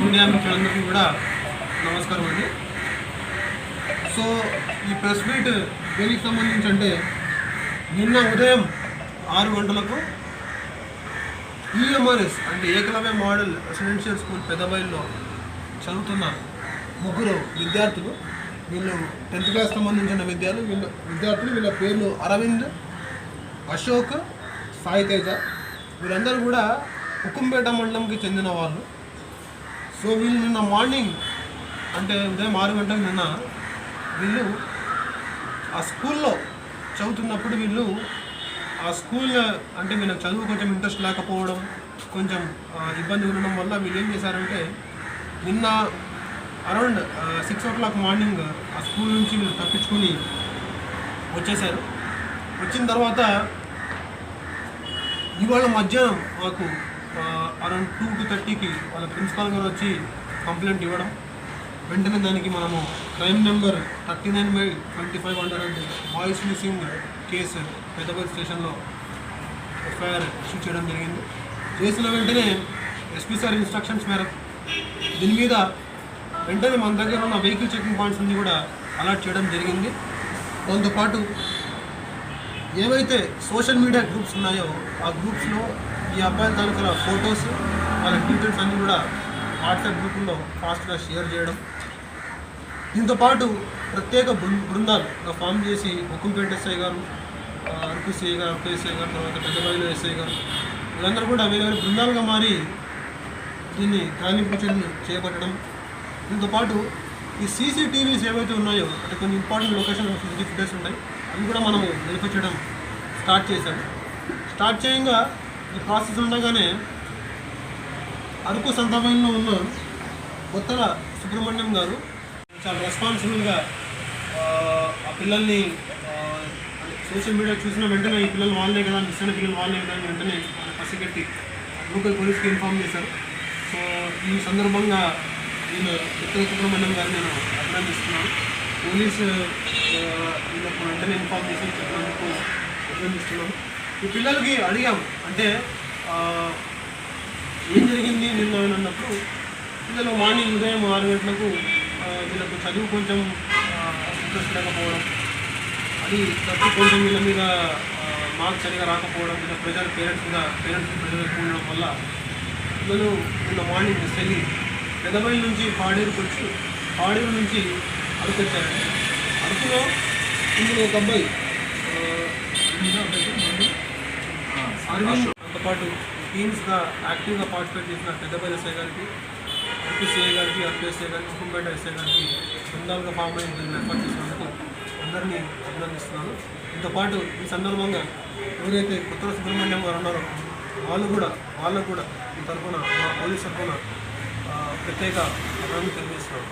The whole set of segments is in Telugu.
మీడియా మిత్రులందరికీ కూడా నమస్కారం అండి. సో ఈ ప్రెస్ మీట్ దేనికి సంబంధించి అంటే నిన్న ఉదయం ఆరు గంటలకు ఈఎంఆర్ఎస్ అంటే ఏకలవ్య మోడల్ రెసిడెన్షియల్ స్కూల్ పెద్దబాయిల్లో చదువుతున్న ముగ్గురు విద్యార్థులు వీళ్ళు టెన్త్ క్లాస్ సంబంధించిన విద్యార్థులు వీళ్ళ విద్యార్థులు వీళ్ళ పేర్లు అరవింద్ అశోక్ సాయి తేజ వీళ్ళందరూ కూడా హుకుంపేట మండలంకి చెందిన వాళ్ళు. సో వీళ్ళు నిన్న మార్నింగ్ అంటే ఉదయం ఆరు గంటలకు నిన్న వీళ్ళు ఆ స్కూల్లో చదువుతున్నప్పుడు వీళ్ళు ఆ స్కూల్ అంటే వీళ్ళకి చదువు కొంచెం ఇంట్రెస్ట్ లేకపోవడం కొంచెం ఇబ్బంది ఉండడం వల్ల వీళ్ళు ఏం చేశారంటే నిన్న around six o'clock morning ఆ స్కూల్ నుంచి వీళ్ళు తప్పించుకుని వచ్చేసారు వచ్చిన తర్వాత ఇవాళ మధ్యాహ్నం మాకు అరౌండ్ టూ టు థర్టీకి వాళ్ళ ప్రిన్సిపాల్ గారు వచ్చి కంప్లైంట్ ఇవ్వడం. వెంటనే దానికి మనము crime number thirty nine by twenty five hundred and boys missing case Peddapalli స్టేషన్లో ఎఫ్ఐఆర్ ఇష్యూ చేయడం జరిగింది. చేసిన వెంటనే ఎస్పీ సార్ ఇన్స్ట్రక్షన్స్ మేరకు దీని మీద వెంటనే మన దగ్గర ఉన్న వెహికల్ చెకింగ్ పాయింట్స్ అన్ని కూడా అలాట్ చేయడం జరిగింది. దాంతోపాటు ఏవైతే సోషల్ మీడియా గ్రూప్స్ ఉన్నాయో ఆ గ్రూప్స్లో ఈ అబ్బాయిల తాలూకా ఫొటోస్ వాళ్ళ డీటెయిల్స్ అన్నీ కూడా వాట్సాప్ గ్రూపుల్లో ఫాస్ట్గా షేర్ చేయడం. దీంతో పాటు ప్రత్యేక బృందాలు ఫామ్ చేసి హుకుంపేట ఎస్ఐ గారు అరకు సిఐ గారు అరకు ఎస్ఐ గారు తర్వాత పెద్దబాయిలో ఎస్ఐ గారు వీళ్ళందరూ కూడా వేరే వేరే బృందాలుగా మారి దీన్ని గాలింపు చర్యలు చేపట్టడం. దీంతో పాటు ఈ సీసీటీవీస్ ఏవైతే ఉన్నాయో అంటే కొన్ని ఇంపార్టెంట్ లొకేషన్ సీసీటీవీ ఫుటేజ్ ఉంటాయి అవి కూడా మనము వెరిఫై చేయడం స్టార్ట్ చేశాము. స్టార్ట్ చేయంగా ఈ ప్రాసెస్ ఉండగానే అరకు సందర్భంలో ఉన్న కొత్తల సుబ్రహ్మణ్యం గారు చాలా రెస్పాన్సిబుల్గా ఆ, పిల్లల్ని సోషల్ మీడియా చూసిన వెంటనే ఈ పిల్లలు వాళ్ళే కదా మిస్ అయిన పిల్లలు వాళ్ళే కదా అని వెంటనే పసిగట్టి లోకల్ పోలీస్కి ఇన్ఫామ్ చేశారు. సో ఈ సందర్భంగా నేను కొత్తల సుబ్రహ్మణ్యం గారు నేను అభినందిస్తున్నాను. పోలీస్ వీళ్ళకు వెంటనే ఇన్ఫామ్ చేసి చెప్పినందుకు అభినందిస్తున్నాను. ఈ పిల్లలకి అడిగాం. అంటే ఏం జరిగింది నిన్న అన్నప్పుడు పిల్లలు మార్నింగ్ ఉదయం ఆరు గంటలకు వీళ్ళకు చదువు కొంచెం ఇంట్రెస్ట్ లేకపోవడం అది తప్పు కొంచెం వీళ్ళ మీద మార్క్స్ సరిగా రాకపోవడం వీళ్ళ ప్రెజర్ పేరెంట్స్ మీద పేరెంట్స్ ప్రెజర్ ఎక్కువ ఉండడం వల్ల పిల్లలు నిన్న మార్నింగ్ వెళ్ళి పెద్దబైల్ నుంచి పాడేరుకు వచ్చి పాడేరు నుంచి అరకు వచ్చారండి అరకులో ఇందులో ఒక అబ్బాయి ఆ, ఇంకా అబ్బాయి పేరు? అరవింద్ అంతపాటు టీమ్స్గా యాక్టివ్గా పార్టిసిపేట్ చేసిన పెద్దపల్లి ఎస్ఐ గారికి ఎంపీసీఏ గారికి అరకు గారికి హుకుంపేట ఎస్ఐ గారికి బృందాలుగా ఫామ్ అయిన దీన్ని ఏర్పాటు చేసినందుకు అందరినీ అభినందిస్తున్నాను. ఇంతపాటు ఈ సందర్భంగా ఎవరైతే కొత్త సుబ్రహ్మణ్యం గారు ఉన్నారో వాళ్ళు కూడా వాళ్ళకు కూడా ఈ తరఫున మా పోలీస్ తరఫున ప్రత్యేక అభినందన తెలియజేస్తున్నాను.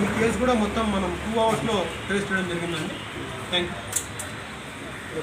ఈ కేసు కూడా మొత్తం మనం టూ అవర్స్లో ట్రేస్ చేయడం జరిగిందండి. Thank you